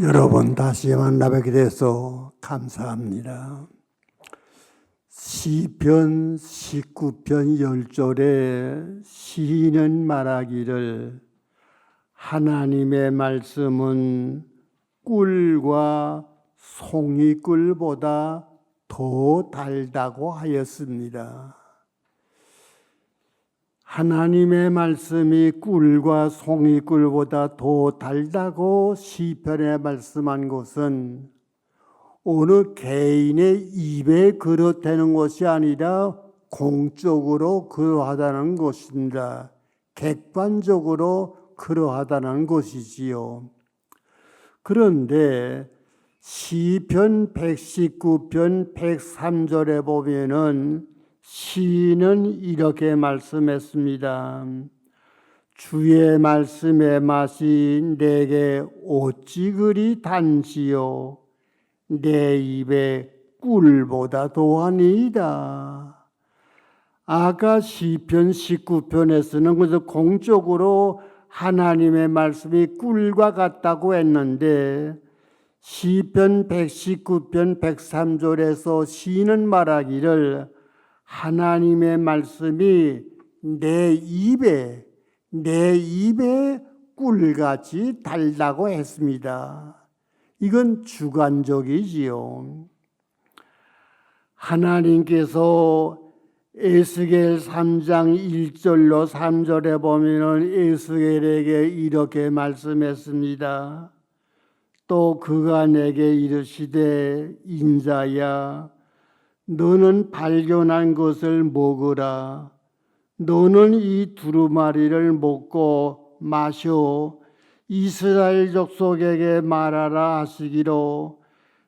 여러분 다시 만나뵙게 돼서 감사합니다. 시편 19편 10절에 시인은 말하기를 하나님의 말씀은 꿀과 송이꿀보다 더 달다고 하였습니다. 하나님의 말씀이 꿀과 송이 꿀보다 더 달다고 시편에 말씀한 것은 어느 개인의 입에 그렇다는 것이 아니라 공적으로 그러하다는 것입니다. 객관적으로 그러하다는 것이지요. 그런데 시편 119편 103절에 보면은 시인은 이렇게 말씀했습니다. 주의 말씀의 맛이 내게 어찌 그리 단지요 내 입에 꿀보다 더하니이다. 아까 시편 19편에서는 그래서 공적으로 하나님의 말씀이 꿀과 같다고 했는데 시편 119편 103절에서 시인은 말하기를 하나님의 말씀이 내 입에 내 입에 꿀같이 달다고 했습니다. 이건 주관적이지요. 하나님께서 에스겔 3장 1절로 3절에 보면은 에스겔에게 이렇게 말씀했습니다. 또 그가 내게 이르시되 인자야 너는 발견한 것을 먹으라. 너는 이 두루마리를 먹고 마셔. 이스라엘 족속에게 말하라 하시기로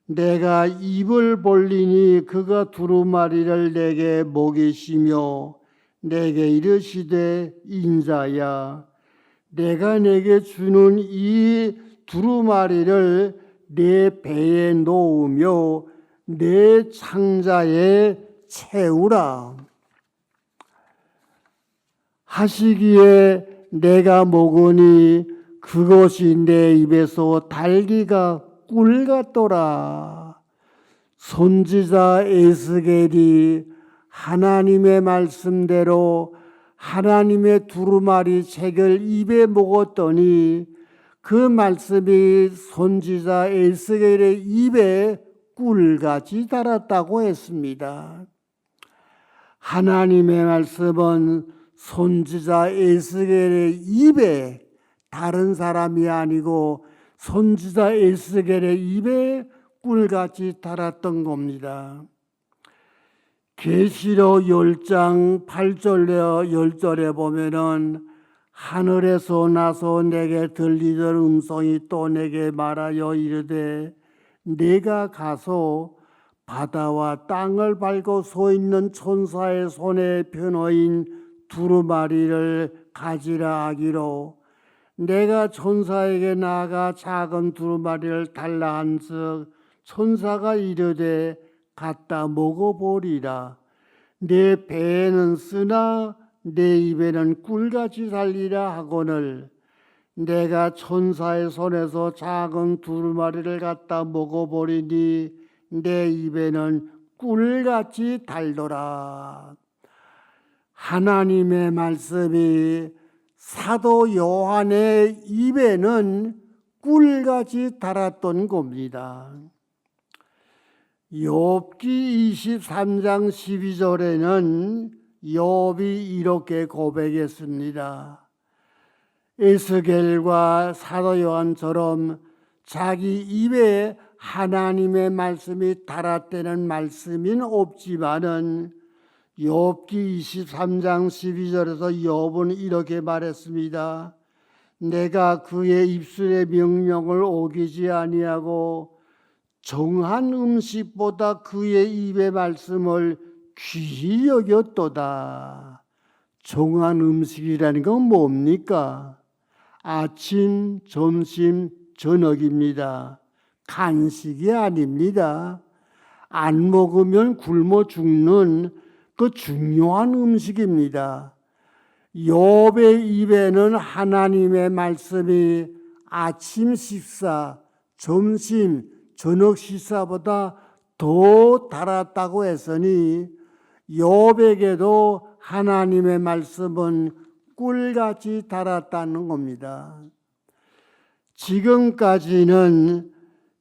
내가 입을 벌리니 그가 두루마리를 내게 먹이시며 내게 이르시되 인자야 내가 내게 주는 이 두루마리를 내 배에 놓으며 내 창자에 채우라. 하시기에 내가 먹으니 그것이 내 입에서 달기가 꿀 같더라. 선지자 에스겔이 하나님의 말씀대로 하나님의 두루마리 책을 입에 먹었더니 그 말씀이 선지자 에스겔의 입에 꿀같이 달았다고 했습니다. 하나님의 말씀은 선지자 에스겔의 입에 다른 사람이 아니고 선지자 에스겔의 입에 꿀같이 달았던 겁니다. 계시록 10장 8절에 10절에 보면은 하늘에서 나서 내게 들리던 음성이 또 내게 말하여 이르되 내가 가서 바다와 땅을 밟고 서 있는 천사의 손에 변호인 두루마리를 가지라 하기로 내가 천사에게 나아가 작은 두루마리를 달라 한즉 천사가 이르되 갖다 먹어보리라. 내 배에는 쓰나 내 입에는 꿀같이 살리라 하거늘 내가 천사의 손에서 작은 두루마리를 갖다 먹어보리니 내 입에는 꿀같이 달더라. 하나님의 말씀이 사도 요한의 입에는 꿀같이 달았던 겁니다. 욥기 23장 12절에는 욥이 이렇게 고백했습니다. 에스겔과 사도 요한처럼 자기 입에 하나님의 말씀이 달았다는 말씀은 없지만은 욥기 23장 12절에서 욥은 이렇게 말했습니다. 내가 그의 입술의 명령을 어기지 아니하고 정한 음식보다 그의 입의 말씀을 귀히 여겼도다. 정한 음식이라는 건 뭡니까? 아침, 점심, 저녁입니다. 간식이 아닙니다. 안 먹으면 굶어 죽는 그 중요한 음식입니다. 욥의 입에는 하나님의 말씀이 아침 식사, 점심, 저녁 식사보다 더 달았다고 했으니 요백에도 하나님의 말씀은 꿀같이 달았다는 겁니다. 지금까지는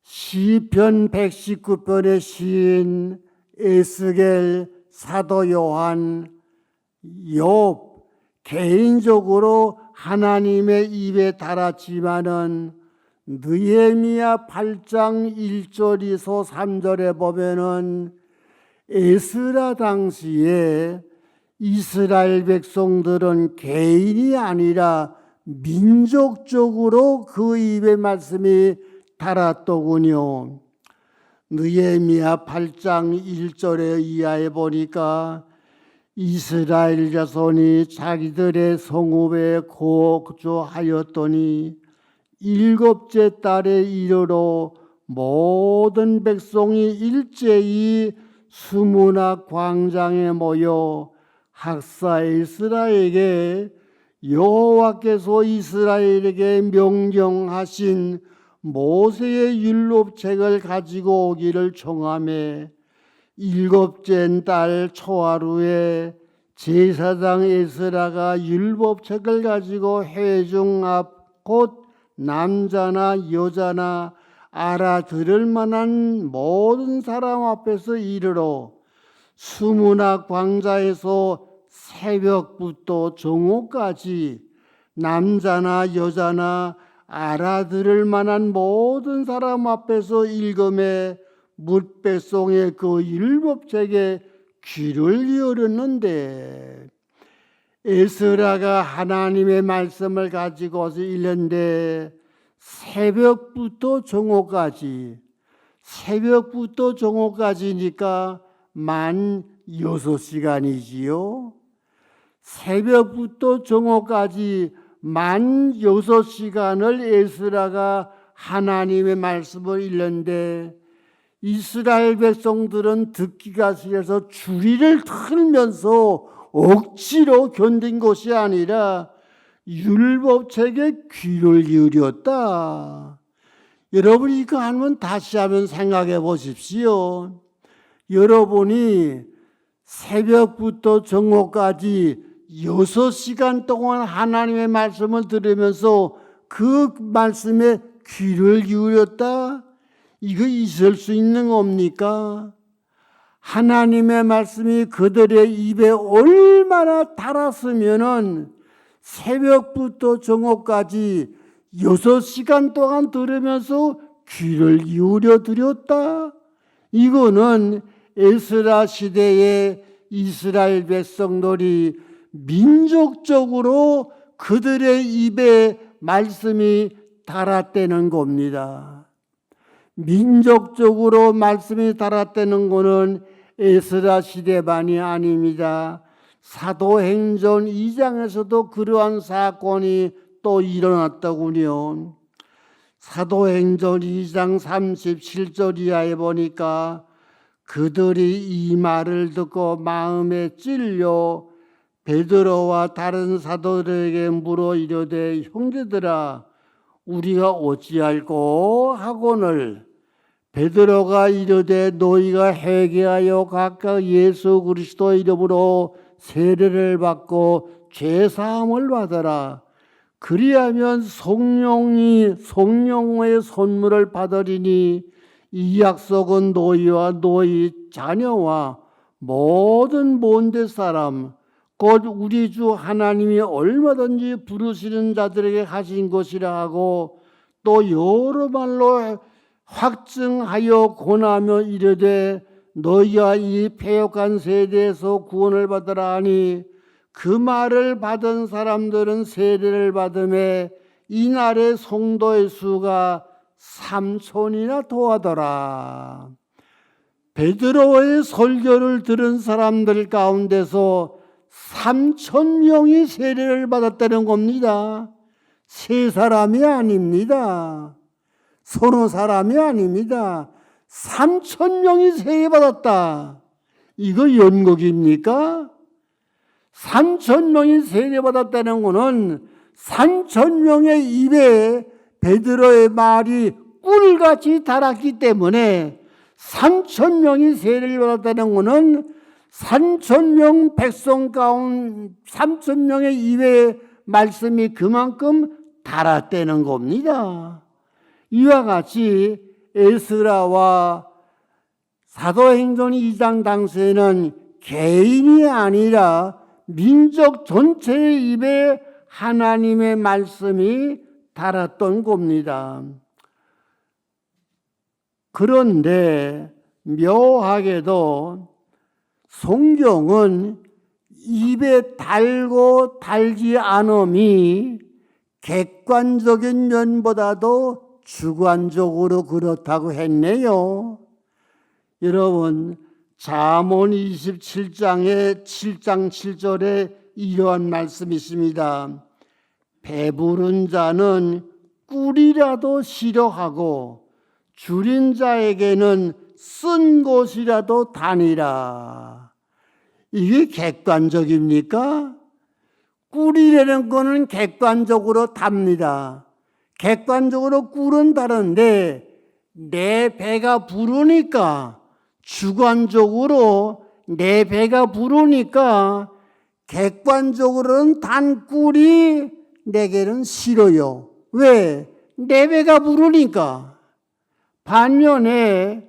시편 119편의 시인 에스겔 사도 요한 욥 개인적으로 하나님의 입에 달았지만은 느헤미야 8장 1절에서 3절에 보면은 에스라 당시에 이스라엘 백성들은 개인이 아니라 민족적으로 그 입의 말씀이 달았더군요. 느헤미야 8장 1절에 이하에 보니까 이스라엘 자손이 자기들의 성읍에 거주하였더니 일곱째 달에 이르러 모든 백성이 일제히 수문학 광장에 모여 학사 에스라에게 여호와께서 이스라엘에게 명령하신 모세의 율법책을 가지고 오기를 청하매 일곱째 달 초하루에 제사장 에스라가 율법책을 가지고 회중 앞 곧 남자나 여자나 알아들을 만한 모든 사람 앞에서 이르러 수문학 광자에서 새벽부터 정오까지 남자나 여자나 알아들을 만한 모든 사람 앞에서 읽음에 묻배송의 그 율법책에 귀를 열었는데 에스라가 하나님의 말씀을 가지고서 읽는데 새벽부터 정오까지 새벽부터 정오까지니까 만 여섯 시간이지요. 새벽부터 정오까지 만 여섯 시간을 에스라가 하나님의 말씀을 읽는데 이스라엘 백성들은 듣기가 싫어서 주리를 틀면서 억지로 견딘 것이 아니라 율법책에 귀를 기울였다. 여러분 이거 하면 다시 한번 생각해 보십시오. 여러분이 새벽부터 정오까지 여섯 시간 동안 하나님의 말씀을 들으면서 그 말씀에 귀를 기울였다? 이거 있을 수 있는 겁니까? 하나님의 말씀이 그들의 입에 얼마나 달았으면은 새벽부터 정오까지 여섯 시간 동안 들으면서 귀를 기울여 드렸다. 이거는 에스라 시대의 이스라엘 백성들이 민족적으로 그들의 입에 말씀이 달았다는 겁니다. 민족적으로 말씀이 달았다는 것은 에스라 시대만이 아닙니다. 사도행전 2장에서도 그러한 사건이 또 일어났더군요. 사도행전 2장 37절 이하에 보니까 그들이 이 말을 듣고 마음에 찔려 베드로와 다른 사도들에게 물어 이르되 형제들아 우리가 어찌할꼬 하거늘? 베드로가 이르되 너희가 회개하여 각각 예수 그리스도 이름으로 세례를 받고 죄 사함을 받아라. 그리하면 성령이 성령의 선물을 받으리니 이 약속은 너희와 너희 자녀와 모든 먼데 사람 곧 우리 주 하나님이 얼마든지 부르시는 자들에게 하신 것이라 하고 또 여러 말로 확증하여 권하며 이르되 너희가 이 폐역한 세대에서 구원을 받으라 하니 그 말을 받은 사람들은 세례를 받음에 이날의 성도의 수가 삼천이나 더하더라. 베드로의 설교를 들은 사람들 가운데서 삼천 명이 세례를 받았다는 겁니다. 세 사람이 아닙니다. 서너 사람이 아닙니다. 삼천 명이 세례 받았다. 이거 연극입니까? 삼천 명이 세례 받았다는 것은 삼천 명의 입에 베드로의 말이 꿀같이 달았기 때문에 3천 명이 세례를 받았다는 것은 3천 명 백성 가운 3천 명의 입에 말씀이 그만큼 달았다는 겁니다. 이와 같이 에스라와 사도행전 2장 당시에는 개인이 아니라 민족 전체의 입에 하나님의 말씀이 달았던 겁니다. 그런데 묘하게도 성경은 입에 달고 달지 않음이 객관적인 면보다도 주관적으로 그렇다고 했네요. 여러분, 잠언 27장의 7장 7절에 이러한 말씀이 있습니다. 배부른 자는 꿀이라도 싫어하고 줄인 자에게는 쓴 것이라도 다니라. 이게 객관적입니까? 꿀이라는 거는 객관적으로 답니다. 객관적으로 꿀은 다른데 내 배가 부르니까 주관적으로 내 배가 부르니까 객관적으로는 단 꿀이 내게는 싫어요. 왜? 내 배가 부르니까. 반면에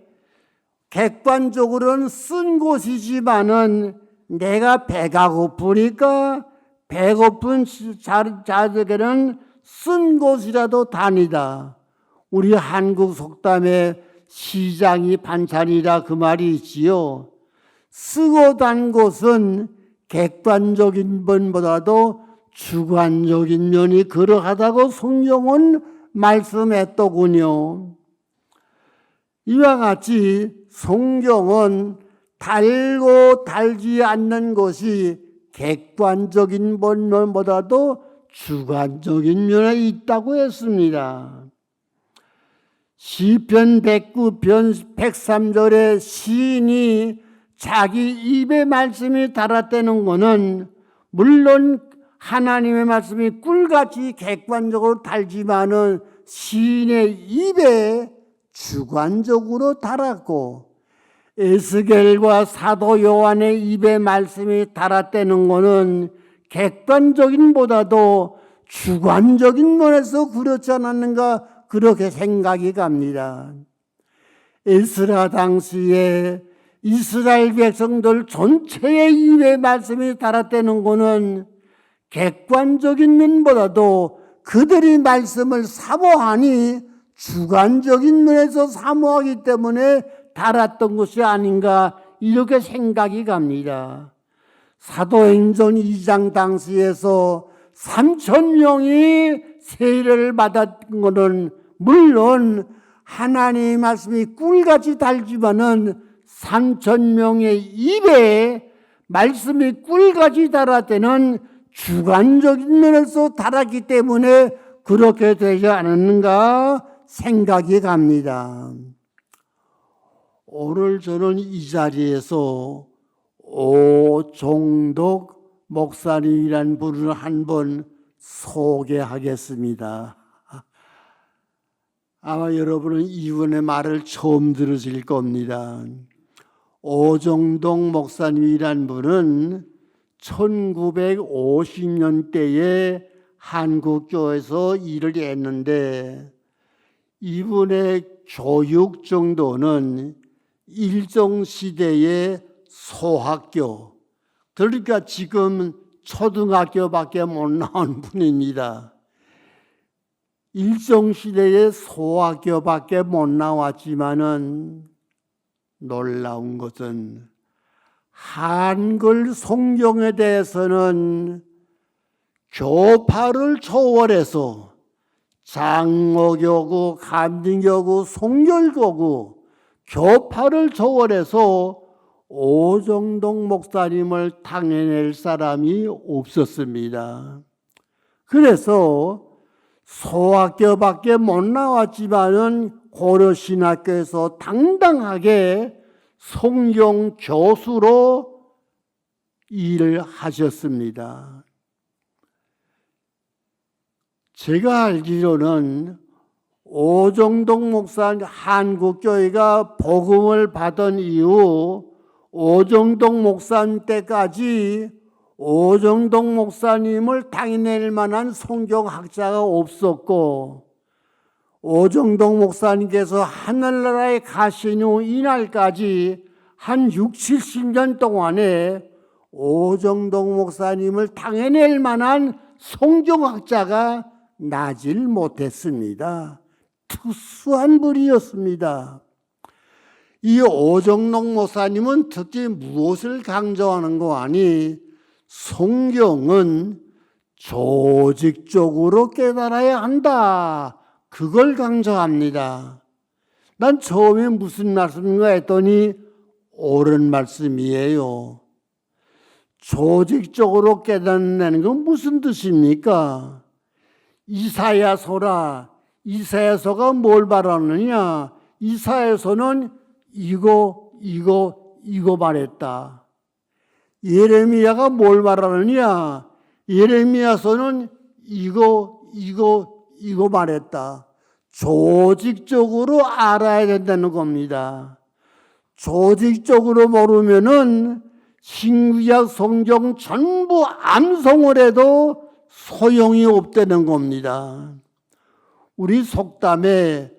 객관적으로는 쓴 곳이지만은 내가 배가 고프니까 배고픈 자- 자들에게는 쓴 곳이라도 다니다. 우리 한국 속담에 시장이 반찬이라 그 말이 있지요. 쓰고 단 곳은 객관적인 면보다도 주관적인 면이 그러하다고 성경은 말씀했더군요. 이와 같이 성경은 달고 달지 않는 것이 객관적인 면보다도 주관적인 면에 있다고 했습니다. 시편 109편 103절에 시인이 자기 입의 말씀이 달았다는 것은 물론 하나님의 말씀이 꿀같이 객관적으로 달지만은 시인의 입에 주관적으로 달았고 에스겔과 사도 요한의 입에 말씀이 달았다는 것은 객관적인보다도 주관적인 면에서 그렇지 않았는가 그렇게 생각이 갑니다. 에스라 당시에 이스라엘 백성들 전체의 입에 말씀이 달았다는 것은 객관적인 면보다도 그들이 말씀을 사모하니 주관적인 면에서 사모하기 때문에 달았던 것이 아닌가 이렇게 생각이 갑니다. 사도행전 2장 당시에서 3천 명이 세례를 받았던 것은 물론 하나님의 말씀이 꿀같이 달지만은 3천 명의 입에 말씀이 꿀같이 달았다는 주관적인 면에서 달았기 때문에 그렇게 되지 않았는가 생각이 갑니다. 오늘 저는 이 자리에서 오종독 목사님이란 분을 한번 소개하겠습니다. 아마 여러분은 이분의 말을 처음 들으실 겁니다. 오종동 목사님이란 분은 1950년대에 한국교에서 일을 했는데 이분의 교육 정도는 일정 시대의 소학교 그러니까 지금 초등학교밖에 못 나온 분입니다. 일정 시대의 소학교밖에 못 나왔지만은 놀라운 것은 한글 성경에 대해서는 교파를 초월해서 장로교구, 감리교구, 송결교구 교파를 초월해서 오정동 목사님을 당해낼 사람이 없었습니다. 그래서 소학교밖에 못 나왔지만은 고려신학교에서 당당하게 성경 교수로 일을 하셨습니다. 제가 알기로는 오정동 목사 한국교회가 복음을 받은 이후 오정동 목사님 때까지 오정동 목사님을 당해낼 만한 성경학자가 없었고 오정동 목사님께서 하늘나라에 가신 후 이날까지 한 6, 70년 동안에 오정동 목사님을 당해낼 만한 성경학자가 나질 못했습니다. 특수한 분이었습니다. 이 오정동 목사님은 특히 무엇을 강조하는 거 아니? 성경은 조직적으로 깨달아야 한다. 그걸 강조합니다. 난 처음에 무슨 말씀인가 했더니 옳은 말씀이에요. 조직적으로 깨닫는 건 무슨 뜻입니까? 이사야서라. 이사야서가 뭘 말하느냐? 이사야서는 이거, 이거, 이거 말했다. 예레미야가 뭘 말하느냐? 예레미야서는 이거, 이거, 이거 말했다. 조직적으로 알아야 된다는 겁니다. 조직적으로 모르면은 신구약 성경 전부 암송을 해도 소용이 없다는 겁니다. 우리 속담에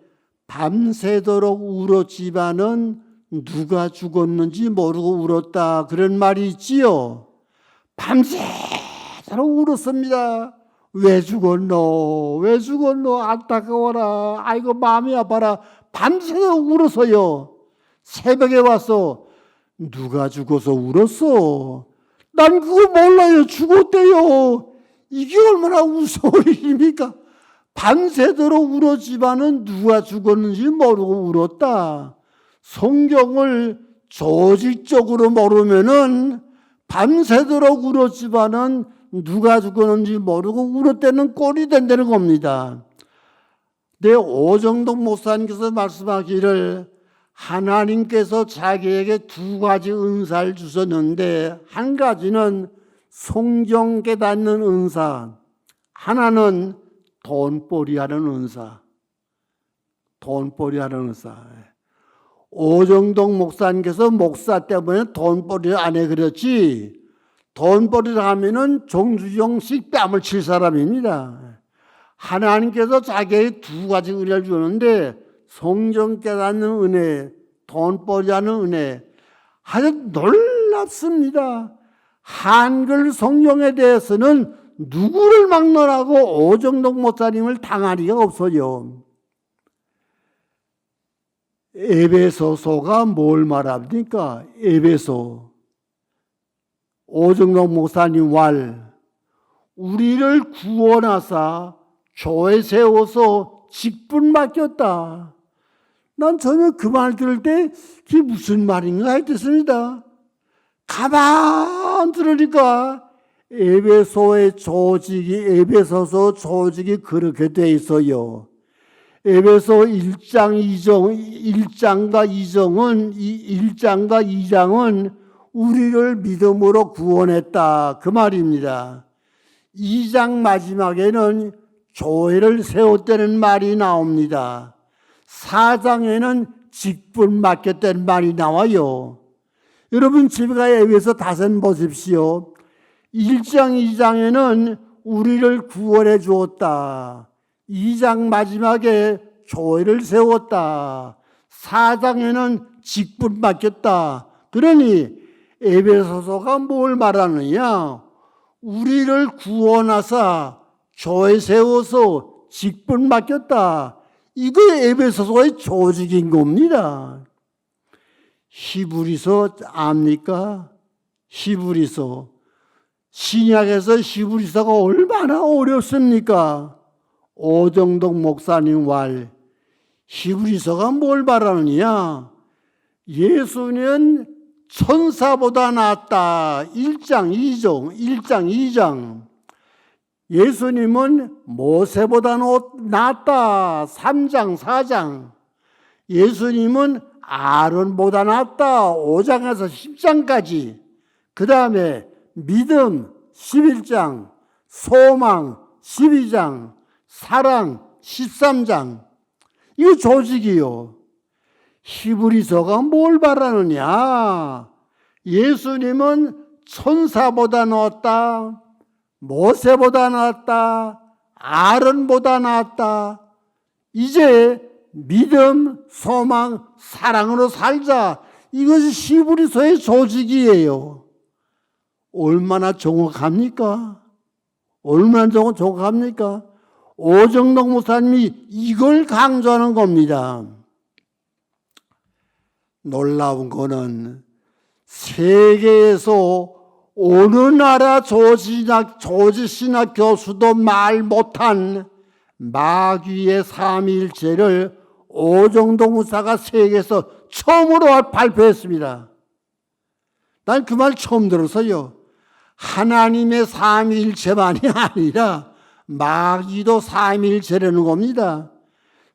밤새도록 울었지만은 누가 죽었는지 모르고 울었다 그런 말이 있지요. 밤새도록 울었습니다. 왜 죽었노? 왜 죽었노? 안타까워라. 아이고 마음이 아파라. 밤새도록 울어서요. 새벽에 와서 누가 죽어서 울었어? 난 그거 몰라요. 죽었대요. 이게 얼마나 무서운 일입니까? 밤새도록 울었지만은 누가 죽었는지 모르고 울었다. 성경을 조직적으로 모르면은 밤새도록 울었지만은 누가 죽었는지 모르고 울었다는 꼴이 된다는 겁니다. 내 오정동 목사님께서 말씀하기를 하나님께서 자기에게 두 가지 은사를 주셨는데 한 가지는 성경 깨닫는 은사, 하나는 돈벌이 하는 은사. 돈벌이 하는 은사. 오정동 목사님께서 목사 때문에 돈벌이를 안해 그랬지. 돈벌이를 하면은 종주정식 뺨을 칠 사람입니다. 하나님께서 자기에게 두 가지 은혜를 주는데 성경 깨닫는 은혜, 돈벌이 하는 은혜. 아주 놀랍습니다. 한글 성경에 대해서는 누구를 막론하고 오정동 목사님을 당할 리가 없어요. 에베소서가 뭘 말합니까? 에베소. 오정동 목사님 왈. 우리를 구원하사 교회 세워서 직분 맡겼다. 난 전혀 그 말 들을 때 그게 무슨 말인가 했습니다. 가만 들으니까 에베소의 조직이 에베소서 조직이 그렇게 돼 있어요. 에베소 1장 2정 1장과 2정은 이 1장과 2장은 우리를 믿음으로 구원했다 그 말입니다. 2장 마지막에는 교회를 세웠다는 말이 나옵니다. 4장에는 직분 맡겼다는 말이 나와요. 여러분 집에 가 에베소 다섯 보십시오. 1장, 2장에는 우리를 구원해 주었다. 2장 마지막에 교회를 세웠다. 4장에는 직분 맡겼다. 그러니 에베소서가 뭘 말하느냐? 우리를 구원하사 교회 세워서 직분 맡겼다. 이거 에베소서의 조직인 겁니다. 히브리서 압니까? 히브리서. 신약에서 히브리서가 얼마나 어렵습니까? 오정동 목사님 말 히브리서가 뭘 말하느냐? 예수는 천사보다 낫다. 1장 2종, 1장 2장. 예수님은 모세보다 낫다. 3장 4장. 예수님은 아론보다 낫다. 5장에서 10장까지. 그 다음에 믿음 11장, 소망 12장, 사랑 13장. 이거 조직이요. 히브리서가 뭘 말하느냐? 예수님은 천사보다 낫다. 모세보다 낫다. 아론보다 낫다. 이제 믿음, 소망, 사랑으로 살자. 이것이 히브리서의 조직이에요. 얼마나 정확합니까? 얼마나 정- 정확합니까? 오정동 목사님이 이걸 강조하는 겁니다. 놀라운 거는 세계에서 어느 나라 조지나, 조지시나 교수도 말 못한 마귀의 삼일체를 오정동 목사가 세계에서 처음으로 발표했습니다. 난 그 말 처음 들었어요. 하나님의 삼일체만이 아니라 마귀도 삼일체라는 겁니다.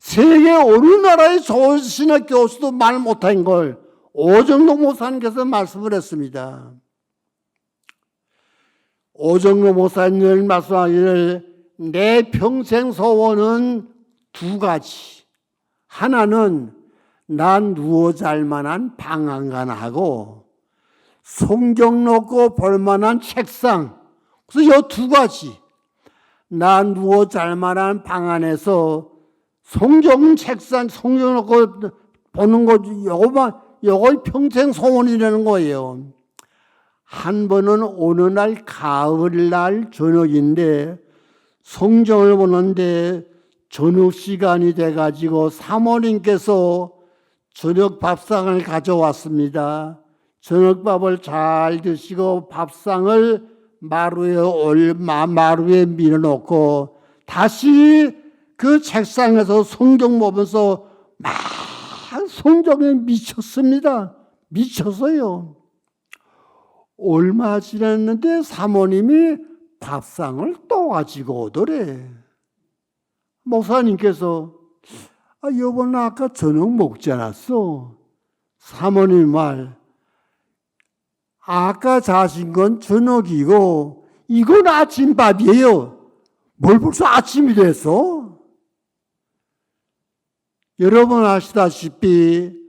세계 어느 나라의 조신나 교수도 말 못한 걸 오정록 목사님께서 말씀을 했습니다. 오정록 목사님을 말씀하기를 내 평생 소원은 두 가지. 하나는 난 누워 잘 만한 방 안간하고 성경 놓고 볼 만한 책상. 그래서 이 두 가지. 난 누워 잘 만한 방 안에서 성경 책상, 성경 놓고 보는 거, 요거만, 요걸 평생 소원이라는 거예요. 한 번은 어느 날 가을날 저녁인데 성경을 보는데 저녁 시간이 돼가지고 사모님께서 저녁 밥상을 가져왔습니다. 저녁밥을 잘 드시고 밥상을 마루에 올 마- 마루에 밀어놓고 다시 그 책상에서 성경 보면서 막 성경에 미쳤습니다. 미쳤어요. 얼마 지났는데 사모님이 밥상을 또 가지고 오더래. 목사님께서 아, 여보 나 아까 저녁 먹지 않았어. 사모님 말 아까 자신 건 저녁이고 이건 아침밥이에요. 뭘 벌써 아침이 됐어? 여러분 아시다시피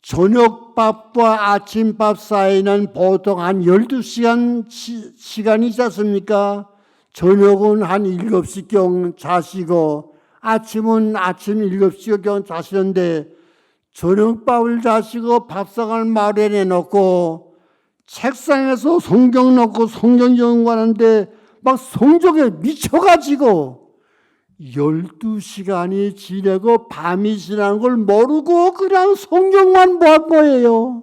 저녁밥과 아침밥 사이는 보통 한 12시간 시, 시간이 있지 않습니까? 저녁은 한 7시경 자시고 아침은 아침 7시경 자시는데 저녁밥을 자시고 밥상을 마련해 놓고 책상에서 성경 놓고 성경 연구하는데 막 성경에 미쳐가지고 12시간이 지나고 밤이 지나는 걸 모르고 그냥 성경만 보한 거예요.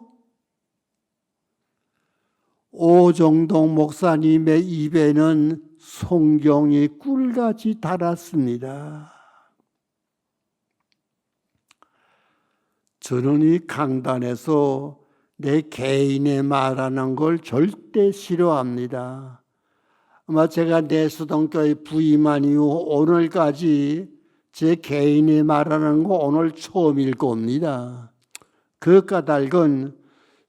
오정동 목사님의 입에는 성경이 꿀같이 달았습니다. 저는 이 강단에서 내 개인의 말하는 걸 절대 싫어합니다. 아마 제가 내수동교회 부임한 이후 오늘까지 제 개인의 말하는 거 오늘 처음일 겁니다. 그 까닭은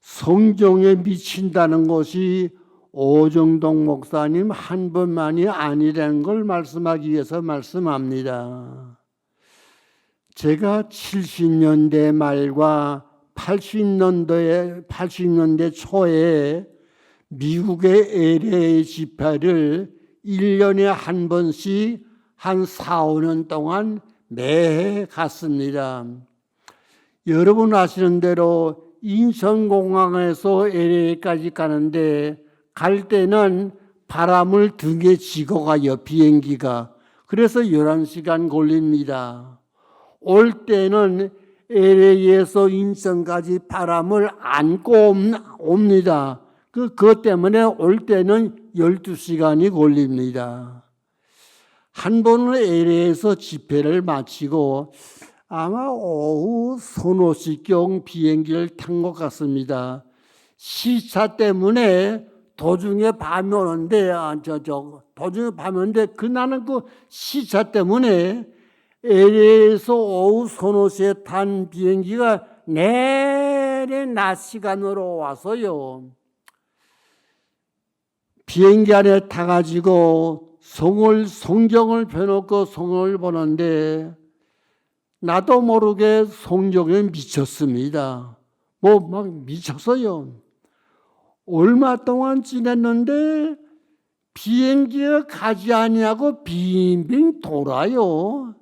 성경에 미친다는 것이 오정동 목사님 한 번만이 아니라는 걸 말씀하기 위해서 말씀합니다. 제가 70년대 말과 80년대에 80년대 초에 미국의 LA 집회를 1년에 한 번씩 한 4, 5년 동안 매해 갔습니다. 여러분 아시는 대로 인천공항에서 LA까지 가는데 갈 때는 바람을 등에 지고 가요, 비행기가. 그래서 11시간 걸립니다. 올 때는 LA에서 인천까지 바람을 안고 옵니다. 그, 그것 때문에 올 때는 12시간이 걸립니다. 한 번은 LA에서 집회를 마치고 아마 오후 서너 시경 비행기를 탄 것 같습니다. 시차 때문에 도중에 밤이 오는데, 아, 저, 저, 도중에 밤이 오는데, 그날은 그 시차 때문에 LA에서 오후 서너 시에 탄 비행기가 내내 낮 시간으로 와서요. 비행기 안에 타가지고 성을, 성경을 펴놓고 성을 보는데 나도 모르게 성경에 미쳤습니다. 뭐 막 미쳤어요. 얼마 동안 지냈는데 비행기가 가지 아니하고 빙빙 돌아요.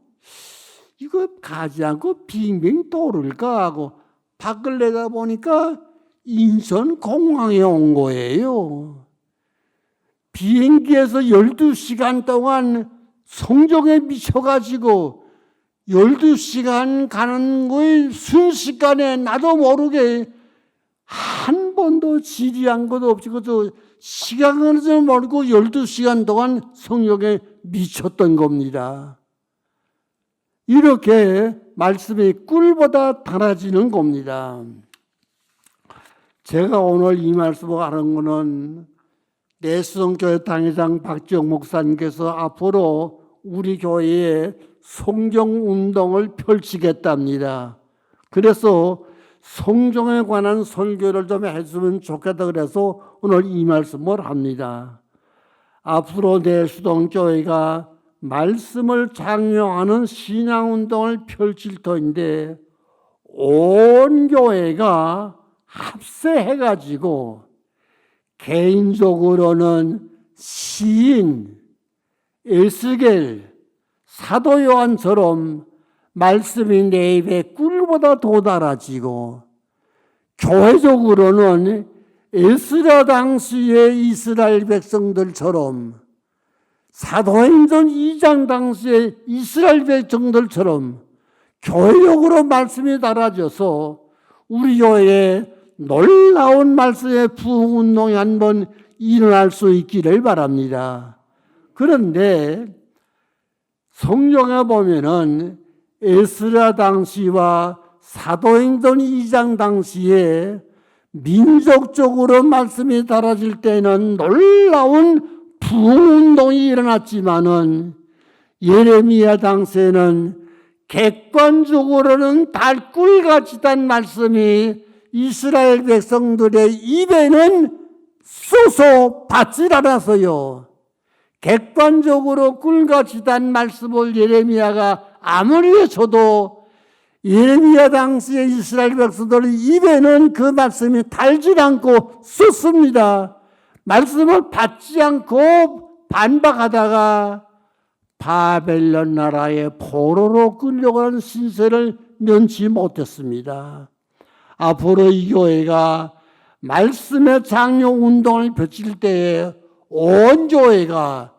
이거 가지 않고 빙빙 돌을까 하고 밖을 내다 보니까 인천 공항에 온 거예요. 비행기에서 12시간 동안 성적에 미쳐가지고 12시간 가는 거에 순식간에 나도 모르게 한 번도 지리한 것도 없이 그저 시간을 좀 모르고 12시간 동안 성령에 미쳤던 겁니다. 이렇게 말씀이 꿀보다 달아지는 겁니다. 제가 오늘 이 말씀을 하는 거는 내수성교회 당회장 박지영 목사님께서 앞으로 우리 교회에 성경 운동을 펼치겠답니다. 그래서 성경에 관한 설교를 좀 했으면 좋겠다 그래서 오늘 이 말씀을 합니다. 앞으로 내수동교회가 말씀을 장려하는 신앙운동을 펼칠 터인데 온 교회가 합세해가지고 개인적으로는 시인, 에스겔, 사도 요한처럼 말씀이 내 입에 꿀보다 도달아지고 교회적으로는 에스라 당시의 이스라엘 백성들처럼 사도행전 2장 당시의 이스라엘 백성들처럼 교회적으로 말씀이 달아져서 우리 교회에 놀라운 말씀의 부흥운동이 한번 일어날 수 있기를 바랍니다. 그런데 성경에 보면은 에스라 당시와 사도행전 2장 당시에 민족적으로 말씀이 달아질 때는 놀라운 부흥운동이 일어났지만은 예레미야 당시에는 객관적으로는 달꿀같이 단 말씀이 이스라엘 백성들의 입에는 쏘서 받질 않아서요. 객관적으로 꿀같이 단 말씀을 예레미야가 아무리 외쳐도 예레미야 당시의 이스라엘 백성들의 입에는 그 말씀이 달질 않고 쏟습니다. 말씀을 받지 않고 반박하다가 바벨론 나라의 포로로 끌려가는 신세를 면치 못했습니다. 앞으로 이 교회가 말씀의 장려 운동을 펼칠 때에 온 교회가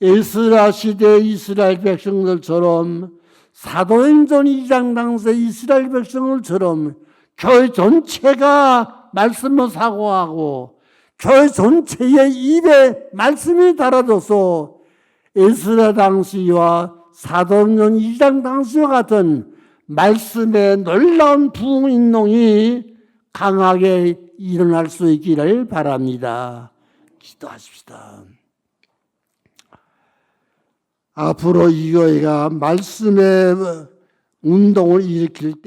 에스라 시대 이스라엘 백성들처럼 사도행전 2장 당시 이스라엘 백성들처럼 교회 전체가 말씀을 사고하고 교회 전체의 입에 말씀이 달아져서 에스라 당시와 사도행전 2장 당시와 같은 말씀의 놀라운 부흥운동이 강하게 일어날 수 있기를 바랍니다. 기도하십시다. 앞으로 이 교회가 말씀의 운동을 일으킬 때